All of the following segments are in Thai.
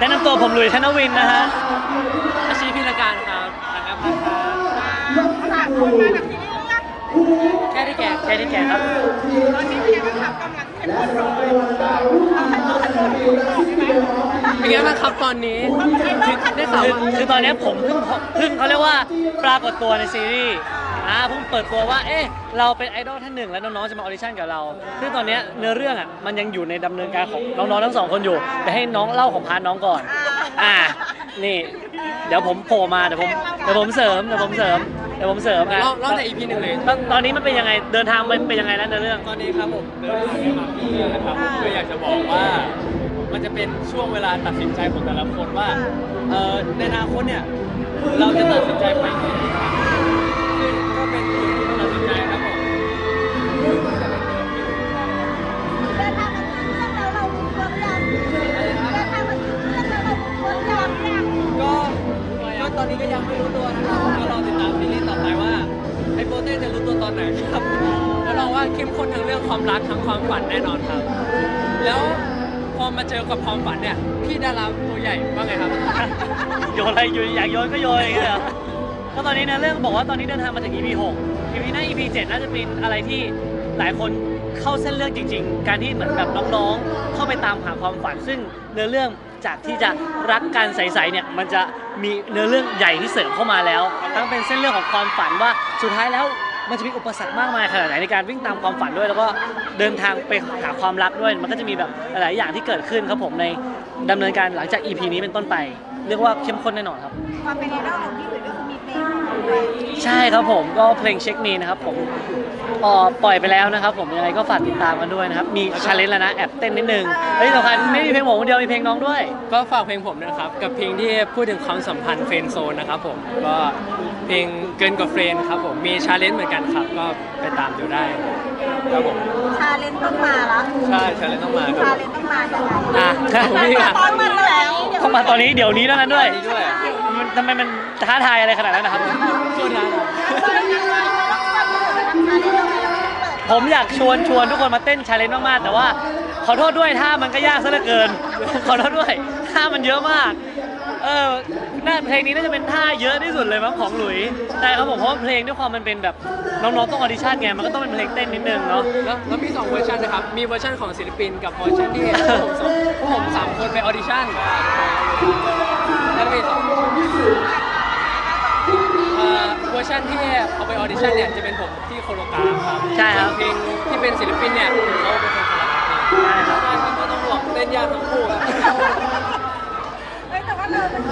แนะนำตัวผมหลุยส์ธนวินนะฮะ อาชีพพิรการครับนะครับครับสามคนมากับที่นี่เรื่องแค่ที่แก่แค่นี้แก่ครับ ตอนนี้เป็นยังไงบ้างครับกำลังเข้มข้นเลยเอาให้ตัวให้ตัวให้ตัวใช่ไหมเป็นไงบ้างครับตอนนี้ได้ข่าวคือว่าคือตอนนี้ผมเพิ่งเพิ่งเขาเรียกว่าปรากฏตัวในซีรีส์ อ่าเพิ่งเปิดตัวว่า เอ๊ะ เราเป็นไอดอลท่านหนึ่งแล้วน้องๆ จะมาออดิชั่นกับเรา ซึ่งตอนเนี้ยเนื้อเรื่องอะมันยังอยู่ในดำเนินการของน้องๆ ทั้งสองคนอยู่ แต่ให้น้องเล่าของพาร์ทน้องก่อน อ่า นี่ เดี๋ยวผมโผล่มาเดี๋ยวผม เดี๋ยวผมเสริม เดี๋ยวผมเสริม เดี๋ยวผมเสริมอะ เล่าเล่าแต่ EP หนึ่งเลย ตอนตอนนี้มันเป็นยังไงเดินทางมันเป็นยังไงแล้วในเรื่อง ตอนนี้ครับผมเดินทางกันมาเรื่อยๆนะครับก็อยากจะบอกว่า มันจะเป็นช่วงเวลาตัดสินใจของแต่ละคนว่าเอ่อในอนาคตเนี่ย เราจะตัดสินใจไปในทิศทางไหน อนนี้ก็ยังไม่รู้ตัวนะครับก็รอติดตามซีรีส์ต่อไปว่าไอ้โปรเต้จะรู้ตัวตอนไหนครับแล้วเราว่าเข้มข้นทั้งเรื่องความรักทั้งความฝันแน่นอนครับ แล้วพอมาเจอกับความฝันเนี่ยพี่ดาราตัวใหญ่ว่าไงครับโยนอะไรอยู่อยากโยนก็โยนอย่างเงี้ยเหรอก็ตอนนี้เนะเรื่องบอกว่าตอนนี้เดินทางมาถึง EP 6 EP หน้า EP 7น่าจะเป็นอะไรที่หลายคนเข้าเส้นเรื่องจริง ๆ การที่เหมือนแบบน้องๆ เข้าไปตามหาความฝัน ซึ่งเนื้อเรื่อง จากที่จะรักกันใสๆเนี่ยมันจะมีเนื้อเรื่องใหญ่ที่เสริมเข้ามาแล้ว ทั้งเป็นเส้นเรื่องของความฝันว่าสุดท้ายแล้วมันจะมีอุปสรรคมากมายขนาดไหนในการวิ่งตามความฝันด้วย แล้วก็เดินทางไปหาความรักด้วย มันก็จะมีแบบหลายอย่างที่เกิดขึ้นครับผมในดำเนินการหลังจาก EP นี้เป็นต้นไป เรียกว่าเข้มข้นแน่นอนครับ ความเป็นไอดอลของพี่หลุยส์ก็คือ ใช่ครับผมก็เพลงเช็คมีนะครับผมเอ่อปล่อยไปแล้วนะครับ ผมยังไงก็ฝากติดตามกันด้วยนะครับ มีชาเลนจ์แล้วนะ แอบเต้นนิดนึงและที่สำคัญไม่มีเพลงผมคนเดียวมีเพลงน้องด้วย ก็ฝากเพลงผมนะครับ กับเพลงที่พูดถึงความสัมพันธ์เฟรนด์โซนนะครับผมก็เพลงเกินกว่าเฟรนด์ครับผมมีชาเลนจ์เหมือนกันครับ ก็ไปตามดูได้ครับผมชาเลนจ์ต้องมาละใช่ใช่เลยต้องมาคชารับเลนจ์ต้องมายังไงอะผมมีอะตอนมาแล้วเข้ามาตอนนี้เดี๋ยวนี้เท่านั้นด้วยนี่ด้วยมันทำไมมันท้าทายอะไรขนาดนั้นนะครับ ช่วยนะผมอยากชวนชวนทุกคนมาเต้นชาเลนจ์มากๆ แต่ว่า ขอโทษด้วยท่ามันก็ยากซะเหลือเกิน ขอโทษด้วยท่ามันเยอะมาก เออน่าเพลงนี้น่าจะเป็นท่าเยอะที่สุดเลยมั้งของหลุยแต่ครับผมเพราะว่าเพลงด้วยความมันเป็นแบบน้องๆต้องออดิชั่นไงมันก็ต้องเป็นเพลงเต้นนิดนึงเนาะ แล้วแล้วมี2เวอร์ชันนะครับ มีเวอร์ชันของศิลปินกับเวอร์ชันที่พวกผมสองพวกผมสามคนไปออดิชั่นแล้วมีสองเอ่อเวอร์ ชันที่เอาไปออดิชั่นเนี่ยจะเป็นผมที่โคโลกราฟครับใช่ครับเพลงที่เป็นศิลปินเนี่ยเขาเป็นคนโคโลกราฟเองใช่ครับใช่ครับก็ต้องบอกเต้นยากทั้งคู่ครับเฮ้ยแต่ว่าเราเป็น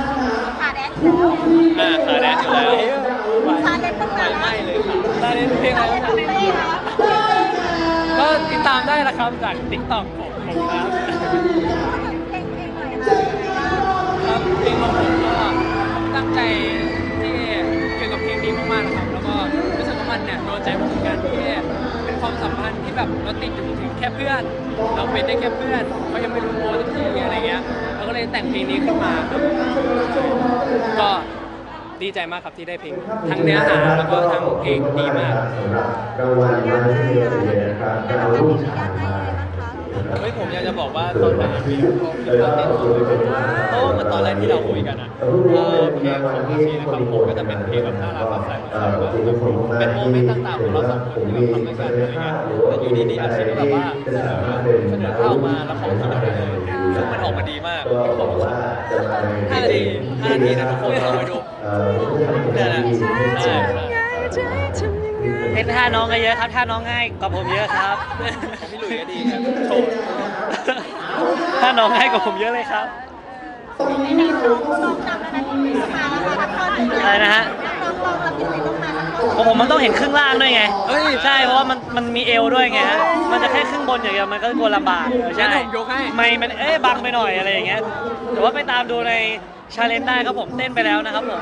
ขาแดนอยู่แล้วอ่าขาแดนอยู่แล้วชาเลนจ์ต้องไฟมาไหม้ละเลยครับตอนนี้เพลงชาอะไรเลนจ์นะต้องเต้นนะก็ติดตามได้นะครับจาก TikTok ของผมครับเพลงเพลงหน่อยค่ะครับเพลงของผมก็ เพื่อนเราเป็นได้แค่เพื่อนเขายังไม่รู้ตัวสักทีอะไรเงี้ยเราก็เลยแต่งเพลงนี้ขึ้นมาครับก็ดีใจมากครับที่ได้เพลงทั้งเนื้อหาแล้วก็ทั้งเพลงดีมากรางวัลวันที่11นะครับดาวรุ่งฉายมาเฮ้ยผมอยากจะบอกว่าตอนถ่ายเพลงเขาคิดว่าเต้นสุดเลยเพราะว่าเหมือนตอนแรก ที่เราคุยกันอะเออเพลงของอาชีนะครับผมก็จะเป็นเพลงแบบน่ารักแบบใส่ใส่แบบเป็นโมเมนต์ต่างๆของเราสองคนที่เราทำด้วยกันอะไรเงี้ยแต่อยู่ดีๆอาชีพแบบว่าเสนอเสนอเข้ามาแล้วเขาคิดอะไรเลยซึ่งมันออกมาดีมากก็ขบออบกคุณว่าจะมาในห้านาทีห้านาทีนะทุกคนลองไปดูเอ่อผู้ทำเนี่ยนะใช่ใช่เต้นท่าน้องก็เยอะครับท่าน้องง่ายกว่าผมเยอะครับพี่หลุยส์ก็ดีครับโชว์ท่าน้องง่ายกว่าผมเยอะเลยครับไม่ได้น้ องน้องจำแล้วนะที่ต้องมาแล้วค่ะท่อนหนึ่งอะไรนะฮะน้องลองแล้วที่ต้องมาแล้วของผมมันต้องเห็นครึ่งล่างด้วยไงเฮ้ย ใช่เพราะว่ามันมันมีเอวด้วยไงฮะมันจะแค่ครึ่งบนอย่างเดียวมันก็กลัวลำบากเออใช่ งั้นผมยกให้ ไม่มันเอ๊ะบังไปหน่อยอะไรอย่างเงี้ยแต่ว่าไปตามดูในชาเลนจ์ได้ครับผมเต้นไปแล้วนะครับผม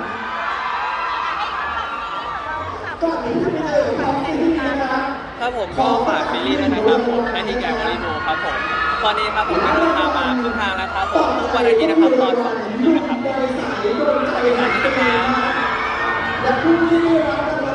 ครับผมก็ฝากซีรีส์ด้วยนะครับผมในที่แกวอลีโนครับผมตอนนี้ครับผมก็เดินทางมา ครึ่งทางแล้วครับผมทุกวันอาทิตย์นะครับตอนสองทุ่มนะครับ